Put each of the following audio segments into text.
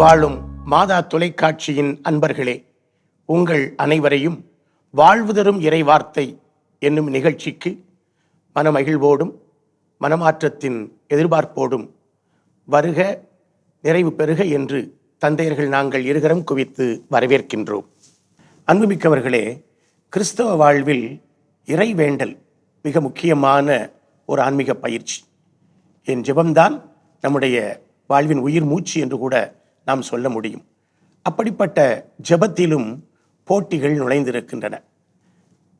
வாழும் மாதா தொலைக்காட்சியின் அன்பர்களே உங்கள் அனைவரையும் வாழ்வு தரும் இறைவார்த்தை என்னும் நிகழ்ச்சிக்கு மனமகிழ்வோடும் மனமாற்றத்தின் எதிர்பார்ப்போடும் வருக நிறைவு பெறுக என்று தந்தையர்கள் நாங்கள் இருகரம் குவித்து வரவேற்கின்றோம். அன்புமிக்கவர்களே கிறிஸ்தவ வாழ்வில் இறைவேண்டல் மிக முக்கியமான ஒரு ஆன்மீக பயிற்சி. என் ஜெபம்தான் நம்முடைய வாழ்வின் உயிர் மூச்சு என்று கூட நாம் சொல்ல முடியும். அப்படிப்பட்ட ஜெபத்திலும் போட்டிகள் நுழைந்திருக்கின்றன.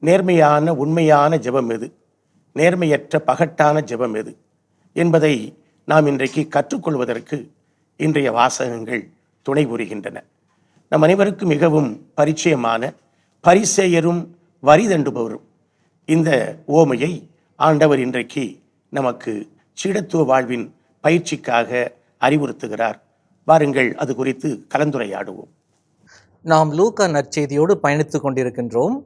நேர்மையான உண்மையான ஜெபம் எது? நேர்மையற்ற பகட்டான ஜெபம் எது? என்பதை நாம் இன்றைக்கு கற்றுக்கொள்வதற்கு இன்றைய வாசகங்கள் துணை புரிகின்றன. நம் அனைவருக்கும் மிகவும் பரிச்சயமான பரிசேயரும் வரி தண்டுபவரும் இந்த ஓமையை ஆண்டவர் இன்றைக்கு நமக்கு சீடத்துவ வாழ்வின் பயிற்சிக்காக அறிவுறுத்துகிறார். வாருங்கள் அது குறித்து கலந்துரையாடுவோம். நாம் லூக்கா நற்செய்தியோடு பயணித்துக் கொண்டிருக்கின்றோம்.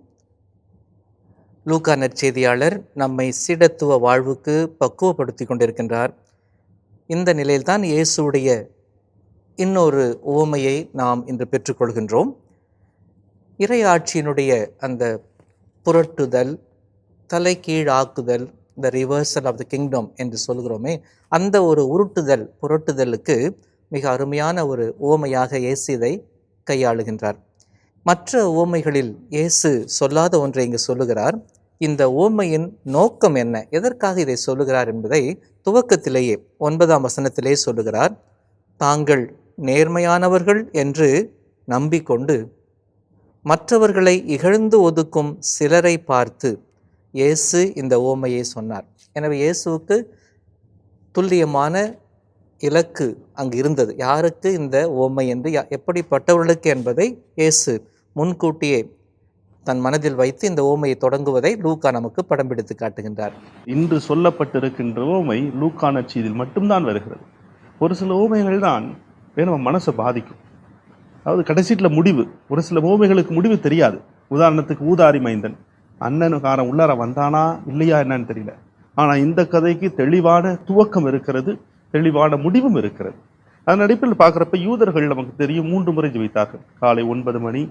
லூக்கா நற்செய்தியாளர் நம்மை சீடத்துவ வாழ்வுக்கு பக்குவப்படுத்தி கொண்டிருக்கின்றார். இந்த நிலையில்தான் இயேசுடைய இன்னொரு உவமையை நாம் இன்று பெற்றுக்கொள்கின்றோம். இறையாட்சியினுடைய அந்த புரட்டுதல் தலைகீழாக்குதல் the reversal of the kingdom என்று சொல்கிறோமே அந்த ஒரு உருட்டுதல் புரட்டுதலுக்கு மிக அருமையான ஒரு ஓமையாக இயேசு இதை கையாளுகின்றார். மற்ற உவமைகளில் இயேசு சொல்லாத ஒன்றை இங்கு சொல்லுகிறார். இந்த ஓமையின் நோக்கம் என்ன? எதற்காக இதை சொல்லுகிறார் என்பதை துவக்கத்திலேயே ஒன்பதாம் வசனத்திலே சொல்லுகிறார். தாங்கள் நேர்மையானவர்கள் என்று நம்பிக்கொண்டு மற்றவர்களை இகழ்ந்து ஒதுக்கும் சிலரை பார்த்து இயேசு இந்த ஓமையை சொன்னார். எனவே இயேசுவுக்கு துல்லியமான இலக்கு அங்கு இருந்தது. யாருக்கு இந்த ஓமை என்று யா- எப்படிப்பட்டவர்களுக்கு என்பதை இயேசு முன்கூட்டியே தன் மனதில் வைத்து இந்த ஓமையை தொடங்குவதை லூக்கா நமக்கு படம் பிடித்து காட்டுகின்றார். இன்று சொல்லப்பட்டிருக்கின்ற ஓமை லூக்கா செய்தியில் மட்டும்தான் வருகிறது. ஒரு சில ஓமைகள் தான் நம்ம மனசை பாதிக்கும். அதாவது கடைசீட்டில் முடிவு ஒரு சில ஓமைகளுக்கு முடிவு தெரியாது. உதாரணத்துக்கு ஊதாரி மைந்தன் அண்ணனுக்காரன் உள்ளார வந்தானா இல்லையா என்னன்னு தெரியல. ஆனால் இந்த கதைக்கு தெளிவான துவக்கம் இருக்கிறது. தெளிவான முடிவும் இருக்கிறது. அதன் அடிப்பில் பார்க்குறப்ப யூதர்கள் நமக்கு தெரியும் மூன்று முறை ஜெபித்தார்கள். காலை ஒன்பது மணி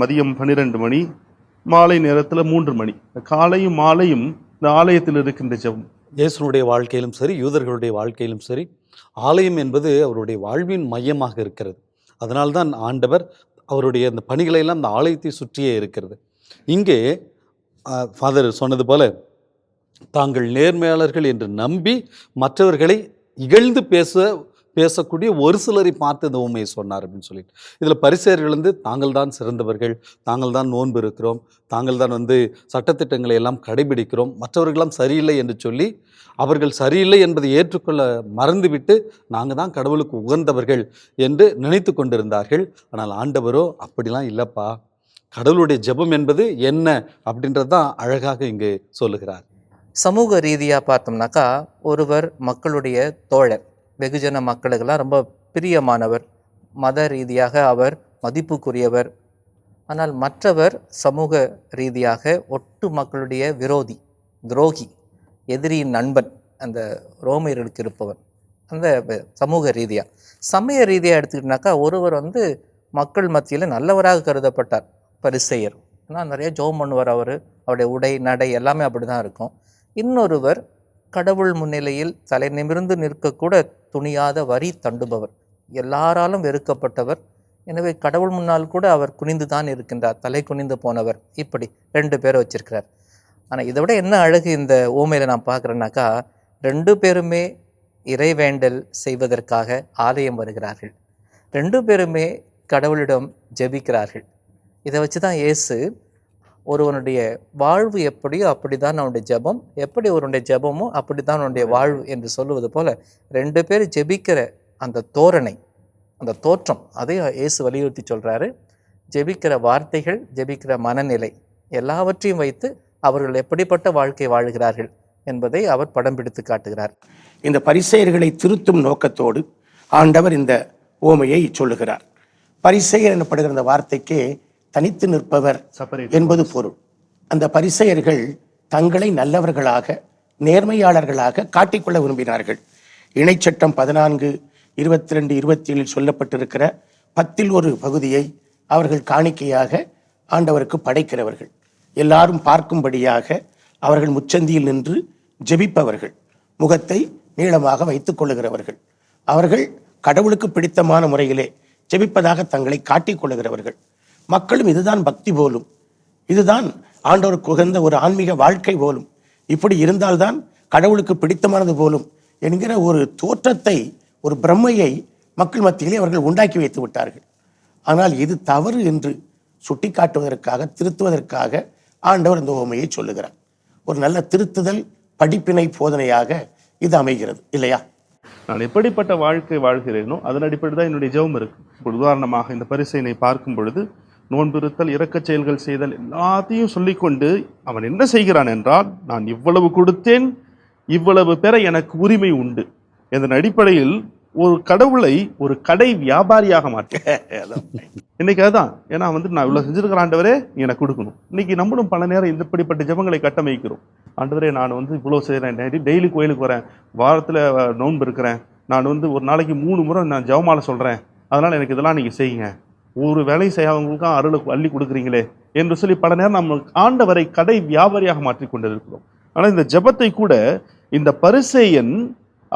மதியம் பன்னிரெண்டு மணி மாலை நேரத்தில் மூன்று மணி. காலையும் மாலையும் இந்த ஆலயத்தில் இருக்கின்ற ஜெபம். இயேசுனுடைய வாழ்க்கையிலும் சரி யூதர்களுடைய வாழ்க்கையிலும் சரி ஆலயம் என்பது அவருடைய வாழ்வின் மையமாக இருக்கிறது. அதனால்தான் ஆண்டவர் அவருடைய அந்த பணிகளை எல்லாம் அந்த ஆலயத்தை சுற்றியே இருக்கிறது. இங்கே ஃபாதர் சொன்னது போல தாங்கள் நேர்மையாளர்கள் என்று நம்பி மற்றவர்களை இகழ்ந்து பேச பேசக்கூடிய ஒரு சிலரை பார்த்து இந்த உண்மையை சொன்னார் அப்படின்னு சொல்லிட்டு. இதில் பரிசேர்கள் வந்து தாங்கள் தான் சிறந்தவர்கள் தாங்கள் தான் நோன்பு இருக்கிறோம் தாங்கள் தான் வந்து சட்டத்திட்டங்களை எல்லாம் கடைபிடிக்கிறோம் மற்றவர்களெல்லாம் சரியில்லை என்று சொல்லி அவர்கள் சரியில்லை என்பதை ஏற்றுக்கொள்ள மறந்துவிட்டு நாங்கள் தான் கடவுளுக்கு உகந்தவர்கள் என்று நினைத்து கொண்டிருந்தார்கள். ஆனால் ஆண்டவரோ அப்படிலாம் இல்லைப்பா கடவுளுடைய ஜெபம் என்பது என்ன? அப்படின்றது தான் அழகாக இங்கு சொல்லுகிறார். சமூக ரீதியாக பார்த்தோம்னாக்கா ஒருவர் மக்களுடைய தோழர் வெகுஜன மக்களுக்கெல்லாம் ரொம்ப பிரியமானவர் மத ரீதியாக அவர் மதிப்புக்குரியவர். ஆனால் மற்றவர் சமூக ரீதியாக ஒட்டு மக்களுடைய விரோதி துரோகி எதிரியின் நண்பன் அந்த ரோமையர்களுக்கு இருப்பவர் அந்த சமூக ரீதியாக சமய ரீதியாக எடுத்துக்கிட்டனாக்கா ஒருவர் வந்து மக்கள் மத்தியில் நல்லவராக கருதப்பட்டார் பரிசெயர். ஏன்னா நிறைய ஜோம் பண்ணுவார் அவர். அவருடைய உடை நடை எல்லாமே அப்படி தான் இருக்கும். இன்னொருவர் கடவுள் முன்னிலையில் தலை நிமிர்ந்து நிற்கக்கூட துணியாத வரி தண்டுபவர். எல்லாராலும் வெறுக்கப்பட்டவர். எனவே கடவுள் முன்னால் கூட அவர் குனிந்து தான் இருக்கின்றார். தலை குனிந்து போனவர். இப்படி ரெண்டு பேரை வச்சிருக்கிறார். ஆனால் இதை விட என்ன அழகு இந்த ஓமையில் நான் பார்க்குறேன்னாக்கா ரெண்டு பேருமே இறைவேண்டல் செய்வதற்காக ஆலயம் வருகிறார்கள். ரெண்டு பேருமே கடவுளிடம் ஜெபிக்கிறார்கள். இதை வச்சு தான் இயேசு ஒருவனுடைய வாழ்வு எப்படியோ அப்படிதான் அவனுடைய ஜெபம். எப்படி ஒருவனுடைய ஜெபமோ அப்படிதான் அவனுடைய வாழ்வு என்று சொல்லுவது போல ரெண்டு பேர் ஜெபிக்கிற அந்த தோரணை அந்த தோற்றம் அதையும் இயேசு வலியுறுத்தி சொல்றாரு. ஜெபிக்கிற வார்த்தைகள் ஜெபிக்கிற மனநிலை எல்லாவற்றையும் வைத்து அவர்கள் எப்படிப்பட்ட வாழ்க்கை வாழுகிறார்கள் என்பதை அவர் படம் பிடித்து காட்டுகிறார். இந்த பரிசெயர்களை திருத்தும் நோக்கத்தோடு ஆண்டவர் இந்த ஓமையை சொல்லுகிறார். பரிசெயர் எனப்படுகிற அந்த வார்த்தைக்கே தனித்து நிற்பவர். என்பது பொருள். அந்த பரிசெயர்கள் தங்களை நல்லவர்களாக நேர்மையாளர்களாக காட்டிக்கொள்ள விரும்பினார்கள். இணைச்சட்டம் பதினான்கு இருபத்தி ரெண்டு இருபத்தி ஏழில் சொல்லப்பட்டிருக்கிற பத்தில் ஒரு பகுதியை அவர்கள் காணிக்கையாக ஆண்டவருக்கு படைக்கிறவர்கள். எல்லாரும் பார்க்கும்படியாக அவர்கள் முச்சந்தியில் நின்று ஜெபிப்பவர்கள். முகத்தை நீளமாக வைத்துக் கொள்ளுகிறவர்கள். அவர்கள் கடவுளுக்கு பிடித்தமான முறையிலே ஜெபிப்பதாக தங்களை காட்டிக் கொள்ளுகிறவர்கள். மக்களும் இதுதான் பக்தி போலும். இதுதான் ஆண்டவருக்கு உகந்த ஒரு ஆன்மீக வாழ்க்கை போலும். இப்படி இருந்தால்தான் கடவுளுக்கு பிடித்தமானது போலும் என்கிற ஒரு தோற்றத்தை ஒரு பிரம்மையை மக்கள் மத்தியிலே அவர்கள் உண்டாக்கி வைத்து விட்டார்கள். ஆனால் இது தவறு என்று சுட்டிக்காட்டுவதற்காக திருத்துவதற்காக ஆண்டவர் இந்த உவமையை சொல்லுகிறார். ஒரு நல்ல திருத்துதல் படிப்பினை போதனையாக இது அமைகிறது இல்லையா? நான் எப்படிப்பட்ட வாழ்க்கை வாழ்கிறேனோ அதன் அடிப்படையில் தான் என்னுடைய ஜெபம் இருக்கு. உதாரணமாக இந்த பரிசையினை பார்க்கும் பொழுது நோன்பிருத்தல் இரக்கச் செயல்கள் செய்தல் எல்லாத்தையும் சொல்லிக்கொண்டு அவன் என்ன செய்கிறான் என்றால் நான் இவ்வளவு கொடுத்தேன் இவ்வளவு பெற எனக்கு உரிமை உண்டு. இதன் அடிப்படையில் ஒரு கடவுளை ஒரு கடை வியாபாரியாக மாற்றேன் இன்னைக்கு அதுதான் ஏன்னா வந்து நான் இவ்வளவு செஞ்சிருக்கிற ஆண்டவரே நீ எனக்கு கொடுக்கணும். இன்னைக்கு நம்மளும் பல நேரம் இந்த இப்படிப்பட்ட ஜெபங்களை கட்டமைக்கிறோம். ஆண்டவரே நான் வந்து இவ்வளோ செய்கிறேன் டெய்லி கோயிலுக்கு வரேன் வாரத்தில் நோன்பு இருக்கிறேன். நான் வந்து ஒரு நாளைக்கு மூணு முறை நான் ஜெபமாலை சொல்கிறேன் அதனால் எனக்கு இதெல்லாம் நீங்கள் செய்யுங்க. ஒரு வேலை செய்யாதவங்களுக்கும் அருளை அள்ளி கொடுக்குறீங்களே என்று சொல்லி பல நேரம் நம்ம ஆண்டவரை கடை வியாபாரியாக மாற்றிக் கொண்டிருக்கிறோம். ஆனால் இந்த ஜெபத்தை கூட இந்த பரிசேயன்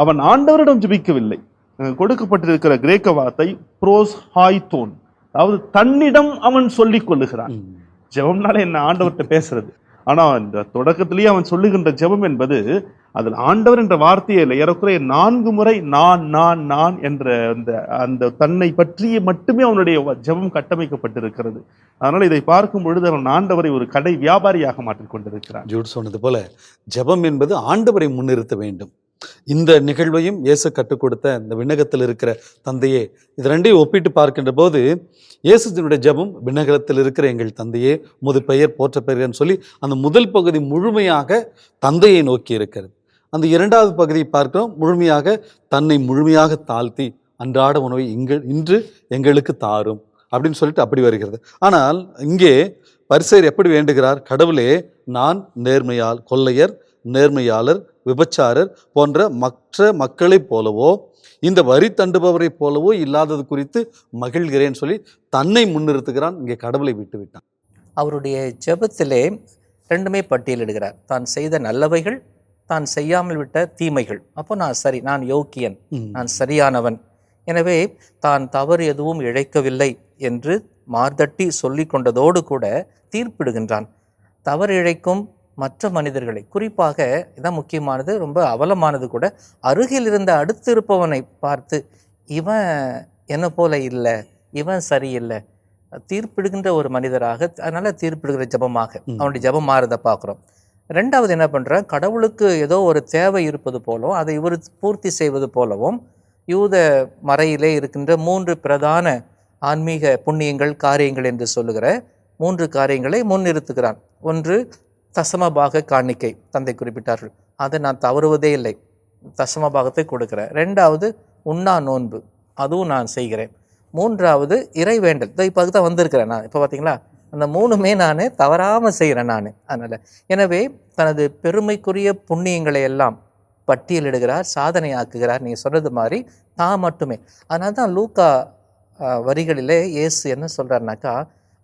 அவன் ஆண்டவரிடம் ஜெபிக்கவில்லை. கொடுக்கப்பட்டிருக்கிற கிரேக்க வார்த்தை ப்ரோஸ் ஹாய்தோன். அதாவது தன்னிடம் அவன் சொல்லிக் கொள்ளுகிறான். ஜெபம்னால என்ன ஆண்டவர்கிட்ட பேசுறது? ஆனால் இந்த தொடக்கத்திலேயே அவன் சொல்லுகின்ற ஜெபம் என்பது அதில் ஆண்டவர் என்ற வார்த்தையே இல்லை. ஏறக்குறைய நான்கு முறை நான் நான் நான் என்ற அந்த அந்த தன்னை பற்றிய மட்டுமே அவனுடைய ஜெபம் கட்டமைக்கப்பட்டிருக்கிறது. அதனால் இதை பார்க்கும் பொழுது அவன் ஆண்டவரை ஒரு கடை வியாபாரியாக மாற்றிக் கொண்டிருக்கிறான் ஜூட் சொன்னது போல ஜெபம் என்பது ஆண்டவரை முன்னிறுத்த வேண்டும். இந்த நிகழ்வையும் இயேசு கற்றுக் கொடுத்த இந்த விண்ணகத்தில் இருக்கிற தந்தையே. இது ரெண்டையும் ஒப்பிட்டு பார்க்கின்ற போது இயேசுனுடைய ஜபம் விண்ணகத்தில் இருக்கிற எங்கள் தந்தையே முது பெயர் போற்ற பெயர்னு சொல்லி அந்த முதல் பகுதி முழுமையாக தந்தையை நோக்கி இருக்கிறது. அந்த இரண்டாவது பகுதியை பார்க்கிறோம் முழுமையாக தன்னை முழுமையாக தாழ்த்தி அன்றாட உணவை இங்கு இன்று எங்களுக்கு தாரும் அப்படின்னு சொல்லிட்டு அப்படி வருகிறது. ஆனால் இங்கே பரிசெயர் எப்படி வேண்டுகிறார்? கடவுளே நான் நேர்மையால் கொள்ளையர் நேர்மையாளர் விபச்சாரர் போன்ற மற்ற மக்களைப் போலவோ இந்த வரி தண்டுபவரைப் போலவோ இல்லாதது குறித்து மகிழ்கிறேன்னு சொல்லி தன்னை முன்னிறுத்துகிறான். இங்கே கடவுளை விட்டு விட்டான். அவருடைய ஜெபத்திலே ரெண்டுமே பட்டியலிடுகிறார். தான் செய்த நல்லவைகள் தான் செய்யாமல் விட்ட தீமைகள். அப்போ நான் சரி நான் யோக்கியன். நான் சரியானவன். எனவே தான் தவறு எதுவும் இழைக்கவில்லை என்று மார்தட்டி சொல்லிக் கொண்டதோடு கூட தீர்ப்பிடுகின்றான். தவறு இழைக்கும் மற்ற மனிதர்களை குறிப்பாக இதான் முக்கியமானது ரொம்ப அவலமானது கூட அருகில் இருந்த அடுத்து இருப்பவனை பார்த்து இவன் என்ன போல இல்லை இவன் சரியில்லை. தீர்ப்பிடுகின்ற ஒரு மனிதராக அதனால தீர்ப்பிடுகிற ஜெபமாக. அவனுடைய ஜெபம் மாறுறதை பார்க்குறோம். ரெண்டாவது என்ன பண்ணுறான் கடவுளுக்கு ஏதோ ஒரு தேவை இருப்பது போலவும் அதை இவர் பூர்த்தி செய்வது போலவும் யூத மறையிலே இருக்கின்ற மூன்று பிரதான ஆன்மீக புண்ணியங்கள் காரியங்கள் என்று சொல்லுகிற மூன்று காரியங்களை முன்னிறுத்துகிறான். ஒன்று தசமபாக காணிக்கை தந்தை குறிப்பிட்டார்கள். அதை நான் தவறுவதே இல்லை. தசமபாகத்தை கொடுக்குறேன். ரெண்டாவது உண்ணா நோன்பு. அதுவும் நான் செய்கிறேன். மூன்றாவது இறைவேண்டல் இதோ இப்போ அதுக்கு தான் வந்திருக்கிறேன் நான். இப்போ பார்த்தீங்களா அந்த மூணுமே நான் தவறாமல் செய்கிறேன் நான். அதனால் எனவே தனது பெருமைக்குரிய புண்ணியங்களை எல்லாம் பட்டியலிடுகிறார் சாதனையாக்குகிறார். நீங்கள் சொன்னது மாதிரி தான் மட்டுமே. அதனால தான் லூக்கா வரிகளிலே இயேசு என்ன சொல்கிறாருனாக்கா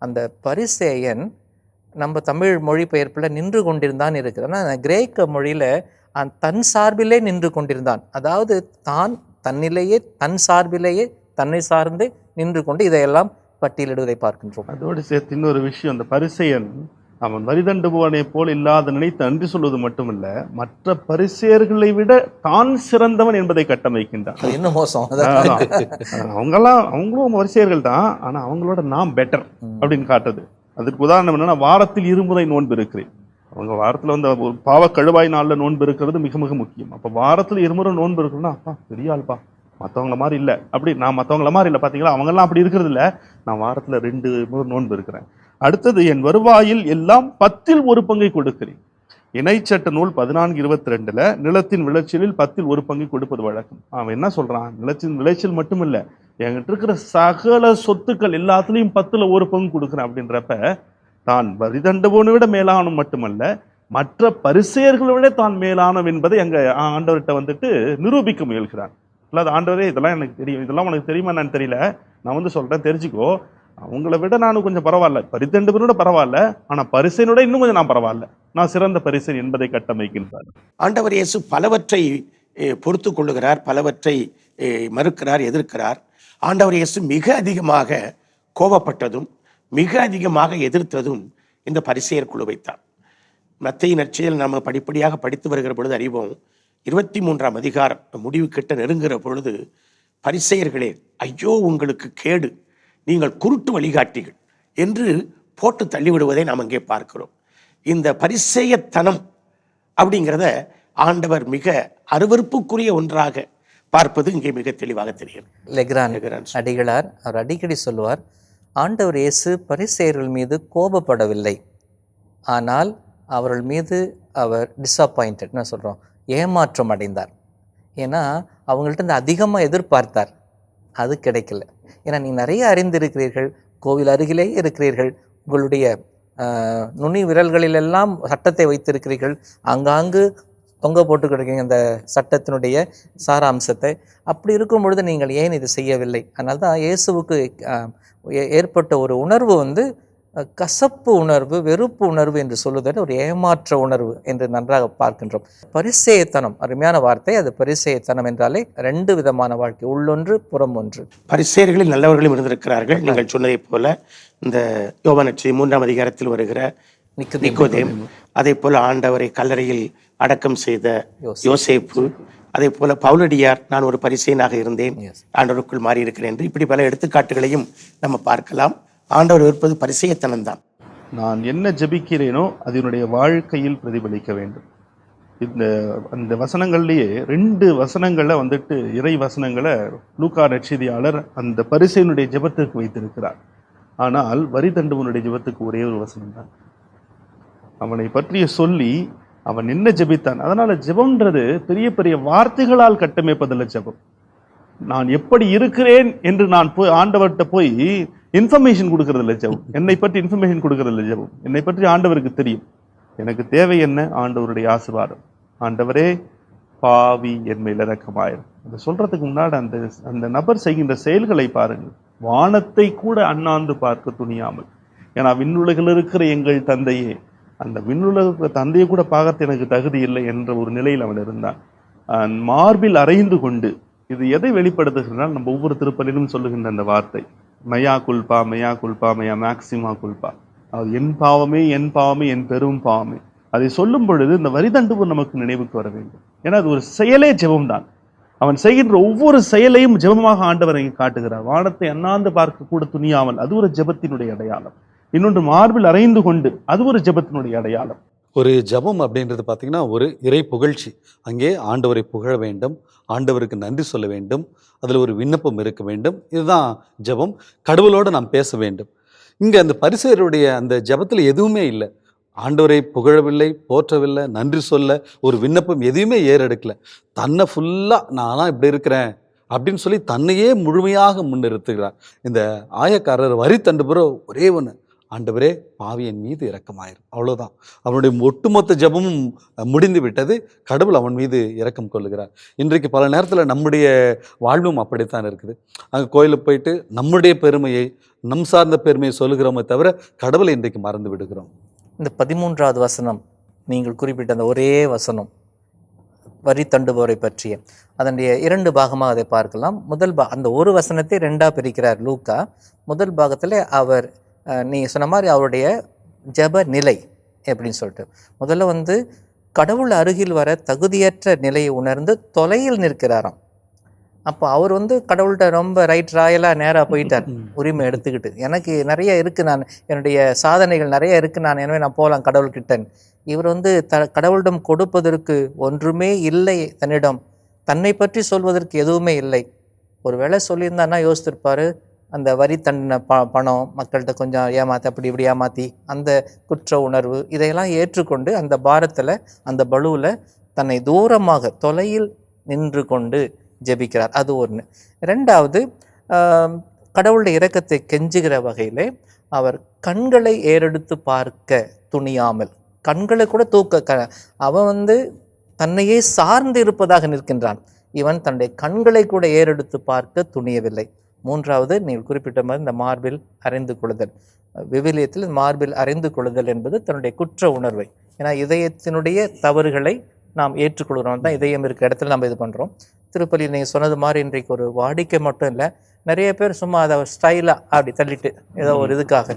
அந்த பரிசேயன் நம்ம தமிழ் மொழிபெயர்ப்பில் நின்று கொண்டிருந்தான் இருக்குது ஆனால் கிரேக்க மொழியில் தன் சார்பிலே நின்று கொண்டிருந்தான். அதாவது தான் தன்னிலேயே தன் சார்பிலேயே தன்னை சார்ந்து நின்று கொண்டு இதையெல்லாம் பட்டியலிடுவதை பார்க்கின்றோம். அதோடு சேர்த்து இன்னொரு விஷயம் அந்த பரிசெயன் அவன் வரிதண்டுபவனை போல் இல்லாத நினைத்து நன்றி சொல்வது மட்டுமல்ல மற்ற பரிசேயர்களை விட தான் சிறந்தவன் என்பதை கட்டமைக்கின்றான். இன்னும் மோசம். அவங்கெல்லாம் அவங்களும் வரிசையர்கள் தான் ஆனா அவங்களோட நாம் பெட்டர். அப்படின்னு காட்டுது. அதுக்கு உதாரணம் என்னன்னா வாரத்தில் இருமுறை நோன்பு இருக்கிறேன். அவங்க வாரத்தில் வந்து ஒரு பாவ கழுவாய் நாளில் நோன்பு இருக்கிறது மிக மிக முக்கியம். அப்போ வாரத்தில் இருமுறை நோன்பு இருக்குன்னா அப்பா பெரிய ஆள்பா மாதிரி இல்லை. அப்படி நான் மற்றவங்கள மாதிரி இல்லை. பார்த்தீங்களா அவங்கெல்லாம் அப்படி இருக்கிறது இல்லை. நான் வாரத்தில் ரெண்டு முறை நோன்பு இருக்கிறேன். அடுத்தது என் வருவாயில் எல்லாம் பத்தில் ஒரு பங்கை கொடுக்கிறேன். இணைச்சட்ட நூல் பதினான்கு இருபத்தி ரெண்டில் நிலத்தின் விளைச்சலில் பத்தில் ஒரு பங்கு கொடுப்பது வழக்கம். அவன் என்ன சொல்கிறான் நிலத்தின் விளைச்சல் மட்டும் இல்லை என்கிட்ட இருக்கிற சகல சொத்துக்கள் எல்லாத்துலேயும் பத்தில் ஒரு பங்கு கொடுக்குறேன் அப்படின்றப்ப தான் வரிதண்டவோனை விட மேலானும் மட்டுமல்ல மற்ற பரிசெயர்களை விட தான் மேலானவன் என்பதை எங்கள் ஆண்டவர்கிட்ட வந்துட்டு நிரூபிக்க முயல்கிறான். அல்லாத ஆண்டவரே இதெல்லாம் எனக்கு தெரியும். இதெல்லாம் உனக்கு தெரியுமா நான் தெரியல. நான் வந்து சொல்கிறேன் தெரிஞ்சுக்கோ. அவங்கள விட நான் கொஞ்சம் பரவாயில்ல. பரிதண்டவனோட பரவாயில்ல. ஆனால் பரிசையனோட இன்னும் கொஞ்சம் நான் பரவாயில்ல. நான் சிறந்த பரிசன் என்பதை கட்டமைக்கின்றார். ஆண்டவர் இயேசு பலவற்றை பொறுத்து கொள்ளுகிறார் பலவற்றை மறுக்கிறார் எதிர்க்கிறார். ஆண்டவர் இயேசு மிக அதிகமாக கோபப்பட்டதும் மிக அதிகமாக எதிர்த்ததும் இந்த பரிசெயர் குழுவைத்தான் மத்திய நற்செயல் நாம் படிப்படியாக படித்து வருகிற பொழுது அறிவோம் இருபத்தி மூன்றாம் அதிகாரம் முடிவு கிட்ட நெருங்குகிற பொழுது பரிசெயர்களே ஐயோ உங்களுக்கு கேடு நீங்கள் குருட்டு வழிகாட்டிகள் என்று போட்டு தள்ளிவிடுவதை நாம் இங்கே பார்க்கிறோம். இந்த பரிசெயத்தனம் அப்படிங்கிறத ஆண்டவர் மிக அருவருப்புக்குரிய ஒன்றாக பார்ப்பது இங்கே மிக தெளிவாக தெரிகிறது. லெக்ரான் அடிகளார் அவர் அடிக்கடி சொல்லுவார் ஆண்டவர் இயேசு பரிசேயர்கள் மீது கோபப்படவில்லை. ஆனால் அவர்கள் மீது அவர் டிஸப்பாயிண்டட் என்ன சொல்கிறோம் ஏமாற்றம் அடைந்தார். ஏன்னா அவங்கள்ட்ட இருந்து அதிகமாக எதிர்பார்த்தார். அது கிடைக்கல. ஏன்னா நீ நிறைய அறிந்திருக்கிறீர்கள் கோவில் அருகிலே இருக்கிறீர்கள் உங்களுடைய நுனி விரல்களிலெல்லாம் சட்டத்தை வைத்திருக்கிறீர்கள் ஆங்காங்கு தொங்க போட்டு கிடைக்குங்க அந்த சட்டத்தினுடைய சாராம்சத்தை. அப்படி இருக்கும் பொழுது நீங்கள் ஏன் இது செய்யவில்லை? அதனால தான் இயேசுவுக்கு ஏ- ஏற்பட்ட ஒரு உணர்வு வந்து கசப்பு உணர்வு வெறுப்பு உணர்வு என்று சொல்லுதல் ஒரு ஏமாற்ற உணர்வு என்று நன்றாக பார்க்கின்றோம். பரிசேயத்தனம் அருமையான வார்த்தை. அது பரிசேயத்தனம் என்றாலே ரெண்டு விதமான வாழ்க்கை. உள்ளொன்று புறம் ஒன்று பரிசேயர்களில் நல்லவர்களும் இருந்திருக்கிறார்கள். நீங்கள் சொன்னதைப் போல இந்த யோபனட்சி மூன்றாம் அதிகாரத்தில் வருகிற நிக்குதேம். அதே போல ஆண்டவரை கல்லறையில் அடக்கம் செய்த யோசேப்பு. அதே போல பவுலடியார் நான் ஒரு பரிசேயனாக இருந்தேன். ஆண்டவருக்குள் மாறி இருக்கிறேன் என்று இப்படி பல எடுத்துக்காட்டுகளையும் நம்ம பார்க்கலாம். ஆண்டவர் இருப்பது பரிசேயத்தனம்தான் நான் என்ன ஜெபிக்கிறேனோ அதனுடைய வாழ்க்கையில் பிரதிபலிக்க வேண்டும். இந்த அந்த வசனங்கள்லயே ரெண்டு வசனங்களை வந்துட்டு இறை வசனங்களை லூக்கா நட்சதியாளர் அந்த பரிசையினுடைய ஜெபத்திற்கு வைத்திருக்கிறார். ஆனால் வரி தண்டுவனுடைய ஜெபத்துக்கு ஒரே ஒரு வசனம் தான். அவனை பற்றிய சொல்லி அவன் என்ன ஜெபித்தான். அதனால ஜெபம்ன்றது பெரிய பெரிய வார்த்தைகளால் கட்டமைப்பதில்லை ஜெபம். நான் எப்படி இருக்கிறேன் என்று நான் போய் ஆண்டவர்கிட்ட போய் இன்ஃபர்மேஷன் கொடுக்கறது இல்லை ஜெபம். என்னை பற்றி இன்ஃபர்மேஷன் கொடுக்கறது இல்லை ஜெபம். என்னை பற்றி ஆண்டவருக்கு தெரியும். எனக்கு தேவை என்ன? ஆண்டவருடைய ஆசீர்வாதம். ஆண்டவரே பாவி என் மேல் இறக்கமாயிரும் அதை சொல்றதுக்கு முன்னாடி அந்த அந்த நபர் செய்கின்ற செயல்களை பாருங்கள். வானத்தை கூட அண்ணாந்து பார்க்க துணியாமல். ஏன்னா விண்ணுலகில் இருக்கிற எங்கள் தந்தையே அந்த விண்ணுலக தந்தையை கூட பார்க்கறது எனக்கு தகுதி இல்லை என்ற ஒரு நிலையில் அவன் இருந்தான். மார்பில் அறைந்து கொண்டு இது எதை வெளிப்படுத்துகிறனால் நம்ம ஒவ்வொரு திருப்பலிலும் சொல்லுகின்ற அந்த வார்த்தை. மையா குல்பா மையா குல்பா மையா மேக்சிமா குல்பா. அது என் பாவமே என் பாவமே என் பெரும் பாவமே. அதை சொல்லும் பொழுது இந்த வரிதண்டுவு நமக்கு நினைவுக்கு வர வேண்டும். ஏன்னா அது ஒரு செயலே ஜெபம்தான். அவன் செய்கின்ற ஒவ்வொரு செயலையும் ஜெபமாக ஆண்டவர் இங்கே காட்டுகிறார். வானத்தை அண்ணாந்து பார்க்க கூட துணியாமல். அது ஒரு ஜெபத்தினுடைய அடையாளம். இன்னொன்று மார்பில் அறைந்து கொண்டு அது ஒரு ஜெபத்தினுடைய அடையாளம். ஒரு ஜெபம் அப்படின்றது பார்த்தீங்கன்னா ஒரு இறை புகழ்ச்சி. அங்கே ஆண்டவரை புகழ வேண்டும் ஆண்டவருக்கு நன்றி சொல்ல வேண்டும் அதில் ஒரு விண்ணப்பம் இருக்க வேண்டும். இதுதான் ஜெபம். கடவுளோடு நாம் பேச வேண்டும். இங்கே அந்த பரிசேயருடைய அந்த ஜெபத்தில் எதுவுமே இல்லை. ஆண்டவரை புகழவில்லை போற்றவில்லை நன்றி சொல்ல ஒரு விண்ணப்பம் எதையுமே ஏறெடுக்கல. தன்னை ஃபுல்லாக நான்லாம் இப்படி இருக்கிறேன் அப்படின்னு சொல்லி தன்னையே முழுமையாக முன்னிறுத்துகிறார். இந்த ஆயக்காரர் வரி தண்டுபுற ஒரே ஒன்று ஆண்டவரே பாவியன் மீது இரக்கமாயிரும் அவ்வளோதான் அவனுடைய ஒட்டுமொத்த ஜெபமும் முடிந்து விட்டது கடவுள் அவன் மீது இரக்கம் கொள்ளுகிறார். இன்றைக்கு பல நேரத்தில் நம்முடைய வாழ்வும் அப்படித்தான் இருக்குது. அங்கே கோயிலுக்கு போயிட்டு நம்முடைய பெருமையை நம் சார்ந்த பெருமையை சொல்லுகிறோமே தவிர கடவுளை இன்றைக்கு மறந்து விடுகிறோம். இந்த பதிமூன்றாவது வசனம் நீங்கள் குறிப்பிட்ட அந்த ஒரே வசனம் வரி தண்டுபவரை பற்றிய அதனுடைய இரண்டு பாகமாக அதை பார்க்கலாம். முதல் பா அந்த ஒரு வசனத்தை ரெண்டாக பிரிக்கிறார் லூக்கா. முதல் பாகத்தில் அவர் அஹ், நீ சொன்ன மாதிரி அவருடைய ஜெப நிலை எப்படின்னு சொல்லிட்டு. முதல்ல வந்து கடவுள் அருகில் வர தகுதியற்ற நிலையை உணர்ந்து தொலையில் நிற்கிறாராம். அப்போ அவர் வந்து கடவுள்கிட்ட ரொம்ப ரைட் ராயலாக நேராக போயிட்டார். உரிமை எடுத்துக்கிட்டு. எனக்கு நிறைய இருக்குது நான் என்னுடைய சாதனைகள் நிறைய இருக்குது நான் எனவே நான் போகலாம் கடவுள்கிட்டன்னு. இவர் வந்து த கடவுளிடம் கொடுப்பதற்கு ஒன்றுமே இல்லை தன்னிடம். தன்னை பற்றி சொல்வதற்கு எதுவுமே இல்லை. ஒரு வேளை சொல்லியிருந்தான்னா யோசித்திருப்பாரு அந்த வரி தண்டின ப பணம் மக்கள்கிட்ட கொஞ்சம் ஏமாற்றி அப்படி இப்படி ஏமாற்றி அந்த குற்ற உணர்வு இதையெல்லாம் ஏற்றுக்கொண்டு அந்த பாரத்தில் அந்த பலுவில் தன்னை தூரமாக தொலையில் நின்று கொண்டு ஜெபிக்கிறார். அது ஒன்று ரெண்டாவது கடவுளுடைய இறக்கத்தை கெஞ்சுகிற வகையிலே அவர் கண்களை ஏறெடுத்து பார்க்க துணியாமல் கண்களை கூட தூக்க க அவன் வந்து தன்னையே சார்ந்து இருப்பதாக நிற்கின்றான். இவன் தன்னுடைய கண்களை கூட ஏறெடுத்து பார்க்க துணியவில்லை. மூன்றாவது நீங்கள் குறிப்பிட்ட மாதிரி இந்த மார்பில் அறைந்து கொள்ளுதல். விவிலியத்தில் மார்பில் அறைந்து கொள்ளுதல் என்பது தன்னுடைய குற்ற உணர்வை. ஏன்னா இதயத்தினுடைய தவறுகளை நாம் ஏற்றுக்கொள்கிறோம். தான் இதயம் இருக்க இடத்துல நம்ம இது பண்ணுறோம் திருப்பலியில் நீங்கள் சொன்னது மாதிரி இன்றைக்கு ஒரு வாடிக்கை மட்டும் இல்லை நிறைய பேர் சும்மா அதை ஸ்டைலாக அப்படி தள்ளிட்டு ஏதோ ஒரு இதுக்காக.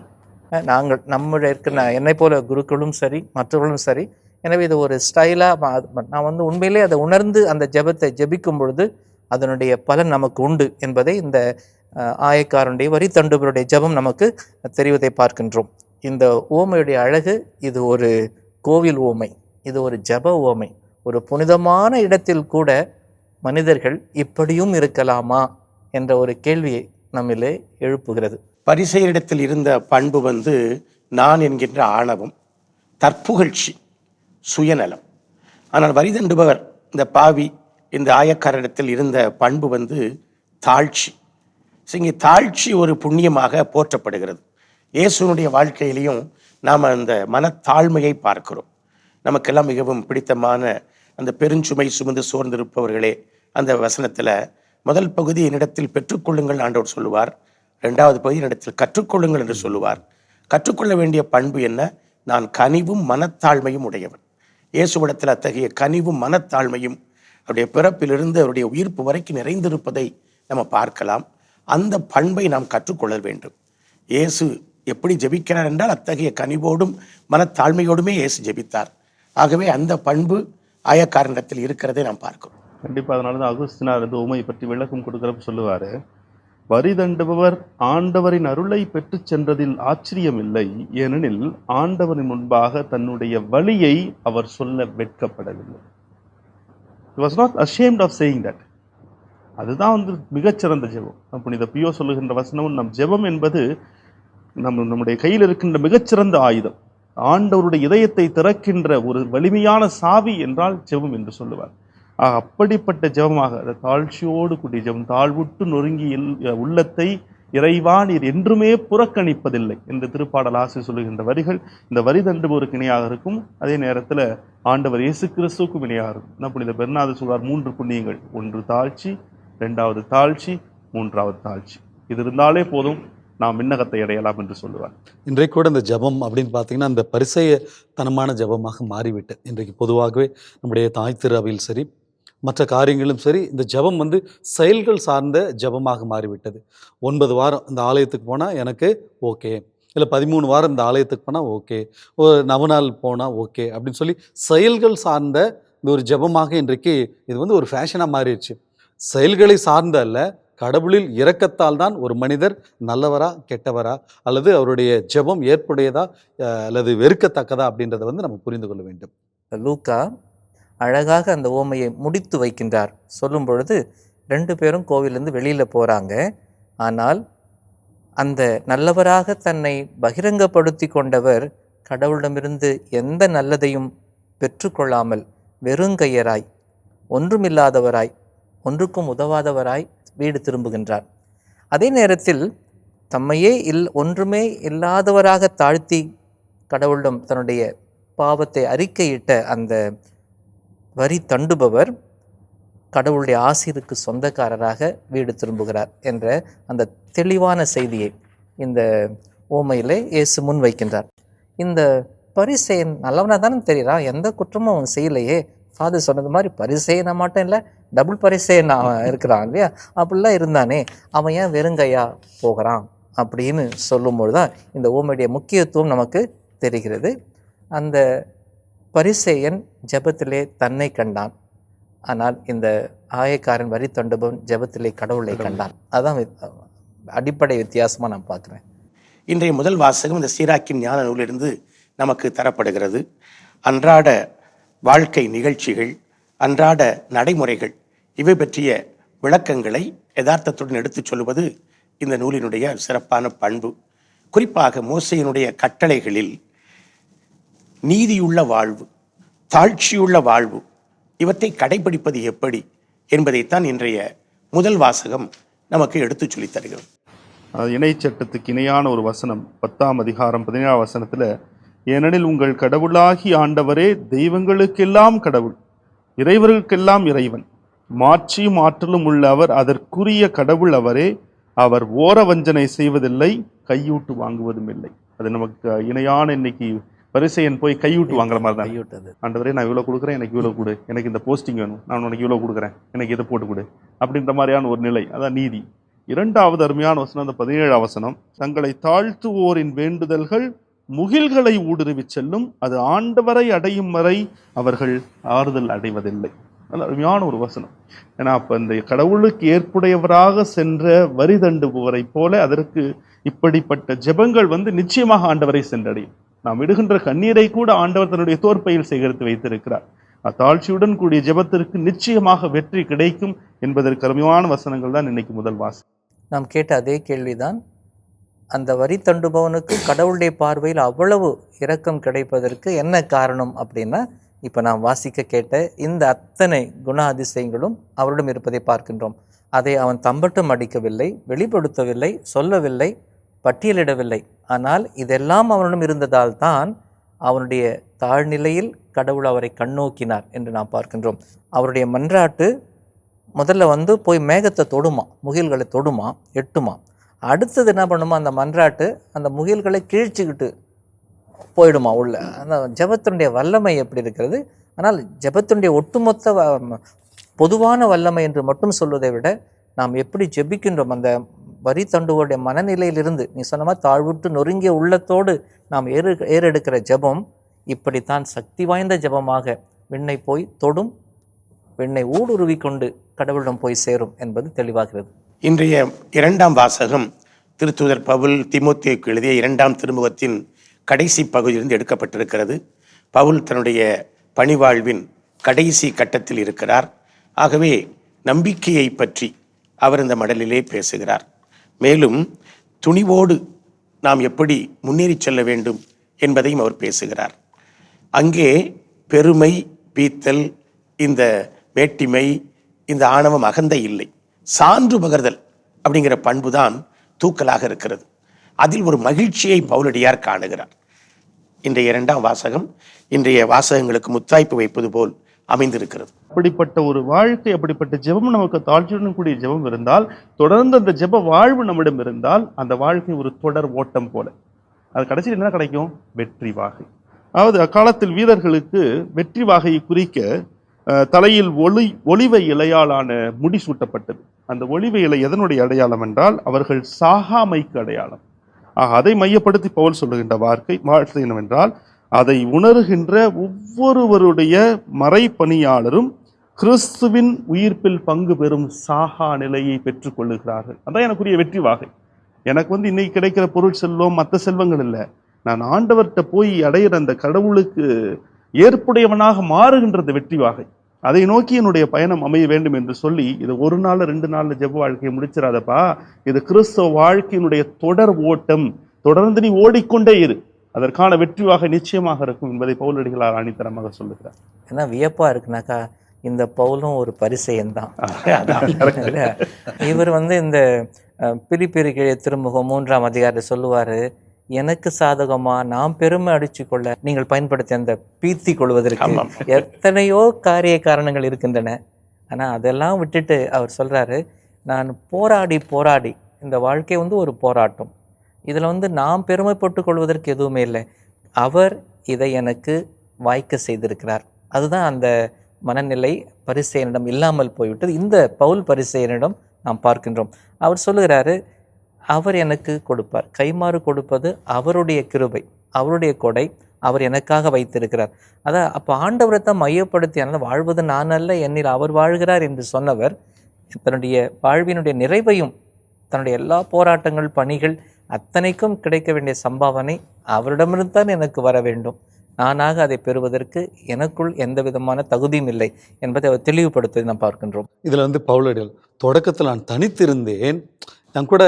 நாங்கள் நம்முடைய இருக்கிற என்னை போல குருக்களும் சரி மற்றவர்களும் சரி எனவே இது ஒரு ஸ்டைலாக நான் வந்து உண்மையிலே அதை உணர்ந்து அந்த ஜெபத்தை ஜெபிக்கும் பொழுது அதனுடைய பலன் நமக்கு உண்டு என்பதை இந்த ஆயக்காரனுடைய வரி தண்டுபருடைய ஜெபம் நமக்கு தெரிவதை பார்க்கின்றோம். இந்த ஓமையுடைய அழகு இது ஒரு கோவில் ஓமை இது ஒரு ஜெப ஓமை ஒரு புனிதமான இடத்தில் கூட மனிதர்கள் இப்படியும் இருக்கலாமா என்ற ஒரு கேள்வியை நம்மிலே எழுப்புகிறது. பரிசெயரிடத்தில் இருந்த பண்பு வந்து நான் என்கின்ற ஆணவம் தற்புகழ்ச்சி சுயநலம். ஆனால் வரிதண்டுபவர் இந்த பாவி இந்த ஆயக்காரரிடத்தில் இருந்த பண்பு வந்து தாழ்ச்சி. ஸோ இங்கே தாழ்ச்சி ஒரு புண்ணியமாக போற்றப்படுகிறது. இயேசுனுடைய வாழ்க்கையிலையும் நாம் அந்த மனத்தாழ்மையை பார்க்கிறோம். நமக்கெல்லாம் மிகவும் பிடித்தமான அந்த பெருஞ்சுமை சுமந்து சோர்ந்திருப்பவர்களே அந்த வசனத்தில் முதல் பகுதி என்னிடத்தில் பெற்றுக்கொள்ளுங்கள் ஆண்டவர் சொல்லுவார். ரெண்டாவது பகுதி என்னிடத்தில் கற்றுக்கொள்ளுங்கள் என்று சொல்லுவார். கற்றுக்கொள்ள வேண்டிய பண்பு என்ன? நான் கனிவும் மனத்தாழ்மையும் உடையவன். இயேசுவிடத்தில் அத்தகைய கனிவும் மனத்தாழ்மையும் அவருடைய பிறப்பிலிருந்து அவருடைய உயிர்ப்பு வரைக்கும் நிறைந்திருப்பதை நம்ம பார்க்கலாம். அந்த பண்பை நாம் கற்றுக்கொள்ள வேண்டும். இயேசு எப்படி ஜெபிக்கிறார் என்றால் அத்தகைய கனிவோடும் மனத்தாழ்மையோடுமே இயேசு ஜெபித்தார். ஆகவே அந்த பண்பு ஆயக்காரனிடத்தில் இருக்கிறதை நாம் பார்க்கிறோம். கண்டிப்பா அதனால தான் அகுஸ்தினார் இந்த உமை பற்றி விளக்கம் கொடுக்குறப்ப சொல்லுவாரு வரி தண்டுபவர் ஆண்டவரின் அருளை பெற்றுச் சென்றதில் ஆச்சரியமில்லை ஏனெனில் ஆண்டவரின் முன்பாக தன்னுடைய வழியை அவர் சொல்ல வெட்கப்படவில்லை. Was not ashamed of saying that அதுதான் வந்து மிகச்சிறந்த ஜெபம். புனித பியோ சொல்லுகின்ற வசனமும் நம் ஜெபம் என்பது நம் நம்முடைய கையில் இருக்கின்ற மிகச்சிறந்த ஆயுதம். ஆண்டவருடைய இதயத்தை திறக்கின்ற ஒரு வலிமையான சாவி என்றால் ஜெபம் என்று சொல்லுவார். ஆக, அப்படிப்பட்ட ஜெபமாக அந்த தாழ்ச்சியோடு கூடிய ஜெபம் தாழ்வுட்டு நொறுங்கி உள்ளத்தை இறைவா நீர் என்றுமே புறக்கணிப்பதில்லை என்று திருப்பாடல் ஆசை சொல்லுகின்ற வரிகள் இந்த வரி தண்டுபோருக்கு இணையாக இருக்கும். அதே நேரத்தில் ஆண்டவர் இயேசு கிறிஸ்துவுக்கும் இணையாக இருக்கும். என்ன புனித பெர்னாது சொல்வார் மூன்று புண்ணியங்கள் ஒன்று தாழ்ச்சி ரெண்டாவது தாழ்ச்சி மூன்றாவது தாழ்ச்சி. இது இருந்தாலே போதும் நாம் விண்ணகத்தை அடையலாம் என்று சொல்லுவார். இன்றைக்கு கூட இந்த ஜெபம் அப்படின்னு பார்த்தீங்கன்னா அந்த பரிசெய தனமான ஜெபமாக மாறிவிட்டு இன்றைக்கு பொதுவாகவே நம்முடைய தாய் திருவையில் சரி மற்ற காரியங்களும் சரி இந்த ஜெபம் வந்து செயல்கள் சார்ந்த ஜெபமாக மாறிவிட்டது. ஒன்பது வாரம் இந்த ஆலயத்துக்கு போனால் எனக்கு ஓகே. இல்லை பதிமூணு வாரம் இந்த ஆலயத்துக்கு போனால் ஓகே. ஒரு நவநாள் போனால் ஓகே அப்படின்னு சொல்லி செயல்கள் சார்ந்த இந்த ஒரு ஜெபமாக இன்றைக்கு இது வந்து ஒரு ஃபேஷனாக மாறிடுச்சு. செயல்களை சார்ந்த அல்ல கடவுளில் இரக்கத்தால் தான் ஒரு மனிதர் நல்லவரா கெட்டவரா அல்லது அவருடைய ஜெபம் ஏற்புடையதா அல்லது வெறுக்கத்தக்கதா அப்படின்றத வந்து நம்ம புரிந்து கொள்ள வேண்டும். லூக்கா அழகாக அந்த ஓமையை முடித்து வைக்கின்றார். சொல்லும் பொழுது ரெண்டு பேரும் கோவிலேருந்து வெளியில் போகிறாங்க ஆனால் அந்த நல்லவராக தன்னை பகிரங்கப்படுத்தி கொண்டவர் கடவுளிடமிருந்து எந்த நல்லதையும் பெற்றுக்கொள்ளாமல் வெறுங்கையராய் ஒன்றுமில்லாதவராய் ஒன்றுக்கும் உதவாதவராய் வீடு திரும்புகின்றார். அதே நேரத்தில் தம்மையே இல் ஒன்றுமே இல்லாதவராக தாழ்த்தி கடவுளிடம் தன்னுடைய பாவத்தை அறிக்கையிட்ட அந்த வரி தண்டுபவர் கடவுளுடைய ஆசிரியருக்கு சொந்தக்காரராக வீடு திரும்புகிறார் என்ற அந்த தெளிவான செய்தியை இந்த ஓமையிலே இயேசு முன் வைக்கின்றார். இந்த பரிசெயன் நல்லவனாக தானே தெரியறான் எந்த குற்றமும் அவன் செய்யலையே. ஃபாதர் சொன்னது மாதிரி பரிசெயன மாட்டேன் இல்லை? டபுள் பரிசெயன் அவன் இருக்கிறான் இல்லையா? அப்படிலாம் இருந்தானே அவன் ஏன் வெறுங்கையா போகிறான் அப்படின்னு சொல்லும்பொழுது தான் இந்த ஓமையுடைய முக்கியத்துவம் நமக்கு தெரிகிறது. அந்த பரிசேயன் ஜெபத்திலே தன்னை கண்டான். ஆனால் இந்த ஆயக்காரன் வரி தொண்டபவன் ஜெபத்திலே கடவுளை கண்டான். அதான் அடிப்படை வித்தியாசமாக நான் பார்க்குறேன். இன்றைய முதல் வாசகம் இந்த சீராக்கின் ஞான நூலிலிருந்து நமக்கு தரப்படுகிறது. அன்றாட வாழ்க்கை நிகழ்ச்சிகள் அன்றாட நடைமுறைகள். இவை பற்றிய விளக்கங்களை யதார்த்தத்துடன் எடுத்துச் சொல்வது இந்த நூலினுடைய சிறப்பான பண்பு. குறிப்பாக மோசையினுடைய கட்டளைகளில் நீதியுள்ள வாழ்வு தாழ்ச்சியுள்ள வாழ்வு இவற்றை கடைபிடிப்பது எப்படி என்பதைத்தான் இன்றைய முதல் வாசகம் நமக்கு எடுத்துச் சொல்லித் தருகிறது. அது இணைச்சட்டத்துக்கு இணையான ஒரு வசனம் பத்தாம் அதிகாரம் பதினேழாம் வசனத்தில் ஏனெனில் உங்கள் கடவுளாகி ஆண்டவரே தெய்வங்களுக்கெல்லாம் கடவுள். இறைவர்களுக்கெல்லாம் இறைவன். மாட்சியும் ஆற்றலும் உள்ள அவர் அதற்குரிய கடவுள் அவரே. அவர் ஓர வஞ்சனை செய்வதில்லை கையூட்டு வாங்குவதும் இல்லை. அது நமக்கு இணையான இன்னைக்கு பரிசையன் போய் கையூட்டு வாங்குற மாதிரி தான். கைவிட்டது ஆண்டவரே நான் இவ்வளோ கொடுக்குறேன் எனக்கு இவ்வளோ கொடு. எனக்கு இந்த போஸ்டிங் வேணும். நான் உனக்கு இவ்வளோ கொடுக்குறேன். எனக்கு இதை போட்டு கொடு. அப்படின்ற மாதிரியான ஒரு நிலை. அதான் நீதி. இரண்டாவது அருமையான வசனம் அந்த பதினேழாம் வசனம். தங்களை தாழ்த்துவோரின் வேண்டுதல்கள் முகில்களை ஊடுருவி செல்லும் அது ஆண்டவரை அடையும் வரை அவர்கள் ஆறுதல் அடைவதில்லை. நல்ல அருமையான ஒரு வசனம். ஏன்னா அப்போ இந்த கடவுளுக்கு ஏற்புடையவராக சென்ற வரி தண்டுபவரை போல அதற்கு இப்படிப்பட்ட ஜெபங்கள் வந்து நிச்சயமாக ஆண்டவரை சென்றடையும். நாம் இடுகின்ற கண்ணீரை கூட ஆண்டவர் தன்னுடைய தோற்பையில் சேகரித்து வைத்திருக்கிறார். அத்தாழ்ச்சியுடன் கூடிய ஜெபத்திற்கு நிச்சயமாக வெற்றி கிடைக்கும் என்பதற்கு அருமையான வசனங்கள் தான் இன்னைக்கு முதல் வாசம் நாம் கேட்ட அதே கேள்விதான் அந்த வரி தண்டுபவனுக்கு கடவுளுடைய பார்வையில் அவ்வளவு இரக்கம் கிடைப்பதற்கு என்ன காரணம் அப்படின்னா இப்போ நாம் வாசிக்க கேட்ட இந்த அத்தனை குண அதிசயங்களும் அவரிடம் இருப்பதை பார்க்கின்றோம். அதை அவன் தம்பட்டம் அடிக்கவில்லை வெளிப்படுத்தவில்லை சொல்லவில்லை பட்டியலிடவில்லை. ஆனால் இதெல்லாம் அவனிடம் இருந்ததால் தான் அவனுடைய தாழ்நிலையில் கடவுள் அவரை கண்ணோக்கினார் என்று நாம் பார்க்கின்றோம். அவருடைய மன்றாட்டு முதல்ல வந்து போய் மேகத்தை தொடுமா முகில்களை தொடுமா எட்டுமா? அடுத்தது என்ன பண்ணுமா? அந்த மன்றாட்டு அந்த முகில்களை கிழிச்சிக்கிட்டு போயிடுமா உள்ள? அந்த ஜபத்தினுடைய வல்லமை எப்படி இருக்கிறது? ஆனால் ஜபத்தினுடைய ஒட்டுமொத்த பொதுவான வல்லமை என்று மட்டும் சொல்வதை விட நாம் எப்படி ஜெபிக்கின்றோம்? அந்த வரி தண்டுவோடைய மனநிலையிலிருந்து நீ சொன்ன மாதிரி தாழ்வுட்டு நொறுங்கிய உள்ளத்தோடு நாம் ஏறு ஏறெடுக்கிற ஜெபம் இப்படித்தான் சக்தி வாய்ந்த ஜெபமாக விண்ணை போய் தொடும் விண்ணை ஊடுருவி கொண்டு கடவுளிடம் போய் சேரும் என்பது தெளிவாகிறது. இன்றைய இரண்டாம் வாசகம் திருத்துதர் பவுல் திமுத்தேக்கு எழுதிய இரண்டாம் திருமுகத்தின் கடைசி பகுதியிலிருந்து எடுக்கப்பட்டிருக்கிறது. பவுல் தன்னுடைய பணிவாழ்வின் கடைசி கட்டத்தில் இருக்கிறார். ஆகவே நம்பிக்கையை பற்றி அவர் இந்த மடலிலே பேசுகிறார். மேலும் துணிவோடு நாம் எப்படி முன்னேறி செல்ல வேண்டும் என்பதையும் அவர் பேசுகிறார். அங்கே பெருமை பீத்தல் இந்த வேட்டிமை இந்த ஆணவம் அகந்த இல்லை. சான்று பகர்தல் அப்படிங்கிற பண்புதான் தூக்கலாக இருக்கிறது. அதில் ஒரு மகிழ்ச்சியை பவுலடியார் காணுகிறார். இன்றைய இரண்டாம் வாசகம் இன்றைய வாசகங்களுக்கு முத்தாய்ப்பு வைப்பது போல் அமைந்திருக்கிறது. அப்படிப்பட்ட ஒரு வாழ்க்கை அப்படிப்பட்ட ஜெபம் நமக்கு தாழ்ச்சியுடன் கூடிய ஜெபம் இருந்தால் தொடர்ந்து அந்த ஜெப வாழ்வு நம்மிடம் இருந்தால் அந்த வாழ்க்கை ஒரு தொடர் ஓட்டம் போல. அது கடைசியில் என்ன கிடைக்கும்? வெற்றி வாகை. அதாவது அக்காலத்தில் வீரர்களுக்கு வெற்றி வாகையை குறிக்க தலையில் ஒளி ஒளிவை இலையாலான முடி சூட்டப்பட்டது. அந்த ஒளிவ இலை எதனுடைய அடையாளம் என்றால் அவர்கள் சாகாமைக்கு அடையாளம். ஆக அதை மையப்படுத்தி பவுல் சொல்லுகின்ற வார்த்தை வார்த்தை என்னவென்றால் அதை உணர்கின்ற ஒவ்வொருவருடைய மறைப்பணியாளரும் கிறிஸ்துவின் உயிர்ப்பில் பங்கு பெறும் சாகா நிலையை பெற்றுக் கொள்ளுகிறார்கள். அதான் எனக்குரிய வெற்றி வாகை. எனக்கு வந்து இன்னைக்கு கிடைக்கிற பொருள் செல்வம் மற்ற செல்வங்கள் இல்லை. நான் ஆண்டவர்கிட்ட போய் அடையிற அந்த கடவுளுக்கு ஏற்புடையவனாக மாறுகின்றது வெற்றி வாகை. அதை நோக்கி என்னுடைய பயணம் அமைய வேண்டும் என்று சொல்லி இது ஒரு நாள் ரெண்டு நாள்ல ஜெப வாழ்க்கையை முடிச்சிடாதப்பா இது கிறிஸ்தவ வாழ்க்கையினுடைய தொடர் ஓட்டம் தொடர்ந்து நீ ஓடிக்கொண்டே இரு. அதற்கான வெற்றிவாக நிச்சயமாக இருக்கும் என்பதை பவுலடிகளார் ஆணித்தரமாக சொல்லுகிறார். ஏன்னா வியப்பா இருக்குனாக்கா இந்த பவுலும் ஒரு பரிசெயன் தான்? இவர் வந்து இந்த அஹ், பிரிப்பிரி கிழ திருமுகம் மூன்றாம் அதிகாரத்தில் சொல்லுவாரு எனக்கு சாதகமா நாம் பெருமை அடிச்சு கொள்ள நீங்கள் பயன்படுத்திய அந்த பீத்தி கொள்வதற்கு. எத்தனையோ காரிய காரணங்கள் இருக்கின்றன. ஆனா அதெல்லாம் விட்டுட்டு அவர் சொல்றாரு நான் போராடி போராடி. இந்த வாழ்க்கை வந்து ஒரு போராட்டம். இதுல வந்து நாம் பெருமைப்பட்டு கொள்வதற்கு எதுவுமே இல்லை. அவர் இதை எனக்கு வாய்க்க செய்திருக்கிறார். அதுதான் அந்த மனநிலை பரிசெயனிடம் இல்லாமல் போய்விட்டது. இந்த பவுல் பரிசெயனிடம் நாம் பார்க்கின்றோம். அவர் சொல்லுகிறாரு அவர் எனக்கு கொடுப்பார். கைமாறு கொடுப்பது அவருடைய கிருபை அவருடைய கொடை அவர் எனக்காக வைத்திருக்கிறார். அதான் அப்போ ஆண்டவரை தான் மையப்படுத்தி அதனால் வாழ்வது நான் அல்ல என்னில் அவர் வாழ்கிறார் என்று சொன்னவர் தன்னுடைய வாழ்வினுடைய நிறைவையும் தன்னுடைய எல்லா போராட்டங்கள் பணிகள் அத்தனைக்கும் கிடைக்க வேண்டிய சம்பாவனை அவரிடமிருந்து தான் எனக்கு வர வேண்டும். நானாக அதை பெறுவதற்கு எனக்குள் எந்த விதமான தகுதியும் இல்லை என்பதை அவர் தெளிவுபடுத்துவதை நாம் பார்க்கின்றோம். இதில் வந்து பவுலடிகள் தொடக்கத்தில் நான் தனித்திருந்தேன் நான் கூட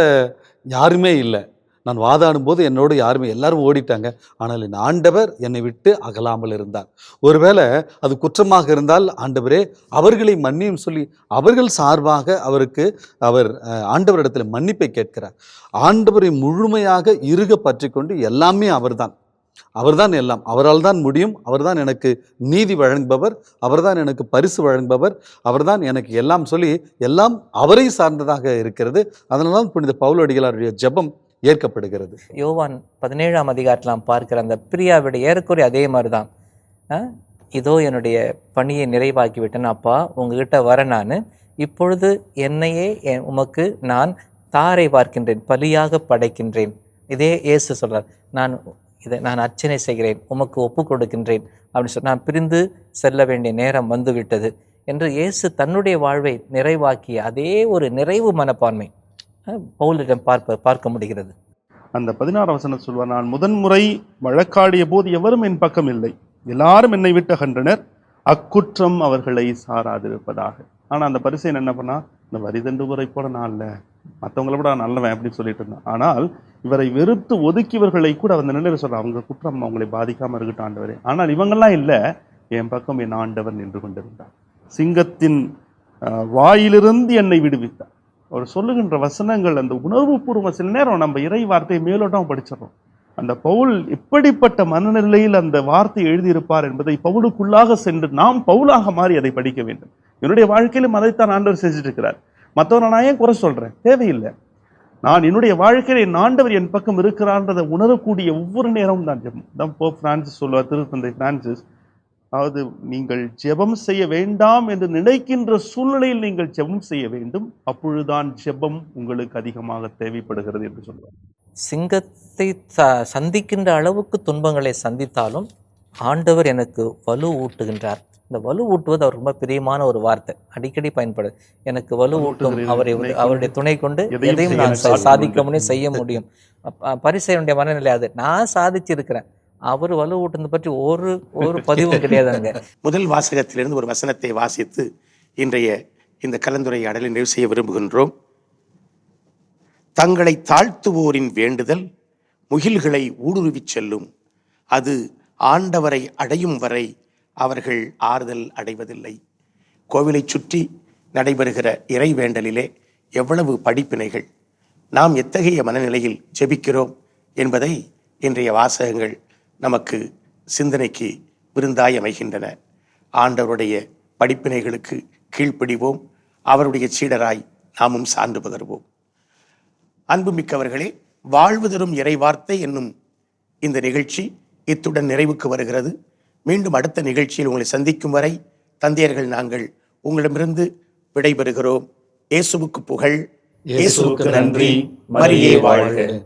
யாருமே இல்லை. நான் வாதாடும் போது என்னோடு யாருமே எல்லாரும் ஓடிட்டாங்க. ஆனால் என் ஆண்டவர் என்னை விட்டு அகலாமல் இருந்தார். ஒருவேளை அது குற்றமாக இருந்தால் ஆண்டவரே அவர்களை மன்னியும் சொல்லி அவர்கள் சார்பாக அவருக்கு அவர் ஆண்டவரிடத்தில் மன்னிப்பை கேட்கிறார். ஆண்டவரை முழுமையாக இறுக பற்றி கொண்டு எல்லாமே அவர்தான். அவர்தான் எல்லாம். அவரால் தான் முடியும். அவர்தான் எனக்கு நீதி வழங்குபவர். அவர்தான் எனக்கு பரிசு வழங்குபவர். அவர்தான் எனக்கு எல்லாம் சொல்லி எல்லாம் அவரை சார்ந்ததாக இருக்கிறது. அதனால தான் புனித பவுலடிகளாருடைய ஜெபம் ஏற்கப்படுகிறது. யோவான் பதினேழாம் அதிகாரத்தில் நாம் பார்க்கிற அந்த பிரியாவிட ஏறக்குறைய அதே மாதிரி தான் இதோ என்னுடைய பணியை நிறைவாக்கி விட்டேன் அப்பா உங்ககிட்ட வர நான். இப்பொழுது என்னையே என் உமக்கு நான் தாரை பார்க்கின்றேன் பலியாக படைக்கின்றேன். இதே இயேசு சொல்கிறார் நான் இதை நான் அர்ச்சனை செய்கிறேன் உமக்கு ஒப்பு கொடுக்கின்றேன் அப்படின்னு சொல்லி நான் பிரிந்து செல்ல வேண்டிய நேரம் வந்துவிட்டது என்று இயேசு தன்னுடைய வாழ்வை நிறைவாக்கிய அதே ஒரு நிறைவு மனப்பான்மை பவுலிடம் பார்ப்ப பார்க்க முடிகிறது. அந்த பதினாறு வசனம் சொல்வார் நான் முதன்முறை வழக்காடிய போது எவரும் என் பக்கம் இல்லை. எல்லாரும் என்னை விட்டு அகன்றனர். அக்குற்றம் அவர்களை சாராதிருப்பதாக. ஆனால் அந்த பரிசையன் என்ன பண்ணா இந்த வரிதண்டு முறை போல நான் இல்லை. மற்றவங்கள விட நல்லவன் அப்படின்னு சொல்லிட்டு இருந்தான். ஆனால் இவரை வெறுத்து ஒதுக்கியவர்களை கூட அந்த நிலையில சொல்கிறார் அவங்க குற்றம் அவங்களை பாதிக்காம இருக்கட்டும் ஆண்டவரே. ஆனால் இவங்கெல்லாம் இல்ல. என் பக்கம் என் ஆண்டவர் நின்று கொண்டிருந்தார். சிங்கத்தின் வாயிலிருந்து என்னை விடுவித்தார். அவர் சொல்லுகின்ற வசனங்கள் அந்த உணர்வுபூர்வ சில நேரம் நம்ம இறை வார்த்தையை மேலோட்டம் படிச்சிடறோம். அந்த பவுல் எப்படிப்பட்ட மனநிலையில் அந்த வார்த்தை எழுதியிருப்பார் என்பதை பவுலுக்குள்ளாக சென்று நாம் பவுலாக மாறி அதை படிக்க வேண்டும். என்னுடைய வாழ்க்கையிலும் அதைத்தான் ஆண்டவர் செஞ்சுட்டு இருக்கிறார் மற்றவரை நான் ஏன் குறை சொல்கிறேன் தேவையில்லை. நான் என்னுடைய வாழ்க்கையில் என் ஆண்டவர் என் பக்கம் இருக்கிறான்றதை உணரக்கூடிய ஒவ்வொரு நேரமும் தான் ஜெபம். தான் போ பிரான்சிஸ் சொல்லுவார் திருத்தந்தை பிரான்சிஸ் அதாவது நீங்கள் ஜெபம் செய்ய வேண்டாம் என்று நினைக்கின்ற சூழ்நிலையில் நீங்கள் ஜெபம் செய்ய வேண்டும். அப்பொழுதுதான் ஜெபம் உங்களுக்கு அதிகமாக தேவைப்படுகிறது என்று சொல்லுவார். சிங்கத்தை ச- சந்திக்கின்ற அளவுக்கு துன்பங்களை சந்தித்தாலும் ஆண்டவர் எனக்கு வலு ஊட்டுகின்றார். இந்த வலு ஊட்டுவது அவர் ரொம்ப பிரியமான ஒரு வார்த்தை. அடிக்கடி பயன்படுது. எனக்கு வலு ஊட்டும் ஊட்டுகிறேன், அவரை அவருடைய துணை கொண்டு எதையும் நான் சாதிக்க முடியும். செய்ய முடியும். பரிசேயனுடைய மனநிலை அது. நான் சாதிச்சிருக்கிறேன். அவர் வலு ஊட்டுனது பற்றி ஒரு ஒரு பதிவும் கிடையாதுங்க முதல் வாசகத்திலிருந்து ஒரு வசனத்தை வாசித்து இன்றைய இந்த கலந்துரையாடலை நிறைவு செய்ய விரும்புகின்றோம். தங்களை தாழ்த்துவோரின் வேண்டுதல் முகில்களை ஊடுருவிச் செல்லும். அது ஆண்டவரை அடையும் வரை அவர்கள் ஆறுதல் அடைவதில்லை. கோவிலைச் சுற்றி நடைபெறுகிற இறைவேண்டலிலே எவ்வளவு படிப்பினைகள் நாம் எத்தகைய மனநிலையில் ஜெபிக்கிறோம் என்பதை இன்றைய வாசகங்கள் நமக்கு சிந்தனைக்கு விருந்தாய் அமைகின்றன. ஆண்டவருடைய படிப்பினைகளுக்கு கீழ்ப்படிவோம். அவருடைய சீடராய் நாமும் சான்று பகர்வோம். அன்புமிக்கவர்களே வாழ்வு தரும் இறைவார்த்தை என்னும் இந்த நிகழ்ச்சி இத்துடன் நிறைவுக்கு வருகிறது. மீண்டும் அடுத்த நிகழ்ச்சியில் உங்களை சந்திக்கும் வரை தந்தையர்கள் நாங்கள் உங்களிடமிருந்து விடைபெறுகிறோம். இயேசுவுக்கு புகழ். இயேசுவுக்கு நன்றி. மரியே வாழ்க.